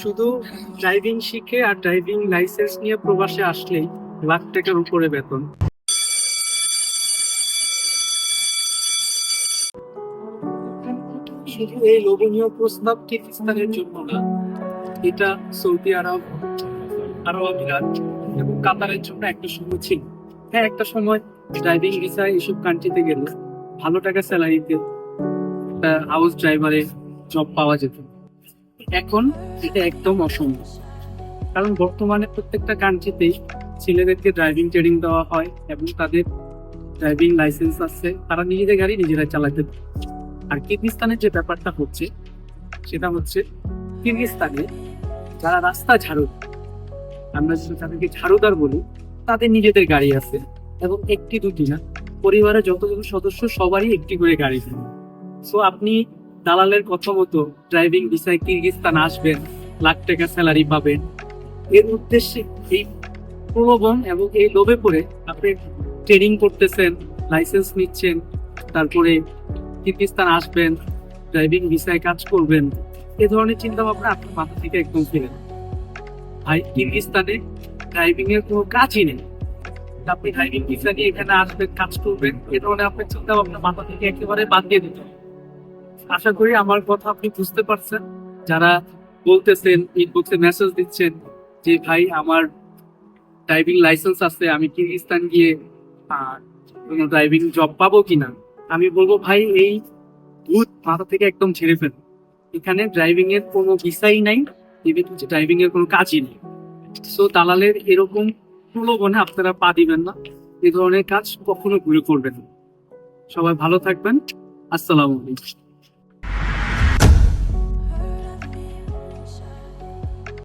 শুধু ড্রাইভিং শিখে আর driving licence নিয়ে প্রবাসে আসলেই লাখ টাকার উপরে বেতন। শুধু এই লোভনীয় প্রস্তাব কিরগিজস্তানের জন্য না, এটা সৌদি আরব আরব আমিরাত এবং কাতারের জন্য একটা সময় ছিল। হ্যাঁ একটা সময় ড্রাইভিং ভিসা এসব কান্ট্রিতে গেলে ভালো টাকা স্যালারিতে হাউস ড্রাইভারে জব পাওয়া যেত। এখন এটা একদম অসম্ভব। কারণ বর্তমানে প্রত্যেকটা কান্ট্রিতেই ছেলেদেরকে ড্রাইভিং ট্রেনিং দেওয়া হয় এবং তাদের ড্রাইভিং লাইসেন্স আছে। তারা নিজেদের গাড়ি নিজেরাই চালাতে পারে। আর কিরগিস্তানের যে ব্যাপারটা হচ্ছে, সেটা হচ্ছে কিরগিস্তানে যারা রাস্তা ঝাড়ু আমরা যদি তাদেরকে ঝাড়ুদার বলি, তাদের নিজেদের গাড়ি আছে এবং একটি দুটি না, পরিবারের যতজন সদস্য সবারই একটি করে গাড়ি থাকে। সো আপনি দালালের কথা মতো ড্রাইভিং ভিসায় কিরগিস্তান আসবেন, লাখ টাকা স্যালারি পাবেন। এর উদ্দেশ্যে এই প্রলোভন এবং এই লোভে পড়ে আপনি ট্রেনিং করতেছেন লাইসেন্স নিচ্ছেন, তারপরে কিরগিস্তান আসবেন ড্রাইভিং ভিসায় কাজ করবেন। এ ধরনের চিন্তা ভাবনা আপনার মাথা থেকে একদম ফেলেন ভাই কিরগিস্তানে ড্রাইভিং এর কোনো কাজই নেই। আপনি ড্রাইভিং ভিসা নিয়ে এখানে আসবেন, কাজ করবেন, এ ধরনের আপনার চিন্তা ভাবনা মাথা থেকে একেবারে বাদ দিয়ে দিতে হবে। আশা করি আমার কথা আপনি বুঝতে পারছেন। যারা বলতেছেন ইনবক্সে মেসেজ দিচ্ছেন যে, ভাই, আমার ড্রাইভিং লাইসেন্স আছে, আমি কিরগিস্তান গিয়ে কোনো ড্রাইভিং জব পাবো কিনা? আমি বলব, ভাই, এই ভূত মাথা থেকে একদম ছেড়ে ফেল। এখানে ড্রাইভিং এর কোনো ভিসাই নাই ইভেন ড্রাইভিং এর কোনো কাজই নেই। সো দালালের এরকম প্রলোভনে আপনারা পা দিবেন না। এ ধরনের কাজ কখনো ঘুরে করবেন না। সবাই ভালো থাকবেন। আসসালামু আলাইকুম।